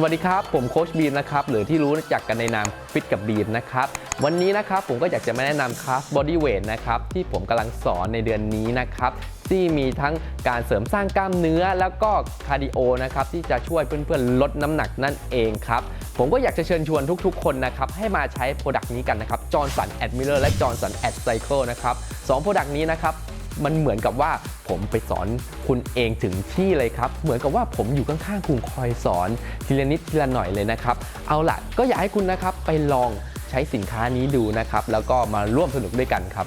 สวัสดีครับ ผมโคชบีมนะครับหรือที่รู้จักกันในนามฟิตกับบีมนะครับ วันนี้นะครับผมก็อยากจะมาแนะนำคลาสบอดี้เวทนะครับที่ผมกำลังสอนในเดือนนี้นะครับที่มีทั้งการเสริมสร้างกล้ามเนื้อแล้วก็คาร์ดิโอนะครับที่จะช่วยเพื่อนๆ ลดน้ำหนักนั่นเองครับ ผมก็อยากจะเชิญชวนทุกๆ คนนะครับให้มาใช้โปรดักต์นี้กันนะครับจอร์นสันแอดมิเลอร์และจอร์นสันแอดไซเคิลนะครับสองโปรดักต์นี้นะครับ มันเหมือนกับว่าผมไปสอนคุณเองถึงที่เลยครับ เหมือนกับว่าผมอยู่ข้างๆคุณคอยสอนทีละนิดทีละหน่อยเลยนะครับ เอาล่ะก็อยากให้คุณนะครับไปลองใช้สินค้านี้ดูนะครับ แล้วก็มาร่วมสนุกด้วยกันครับ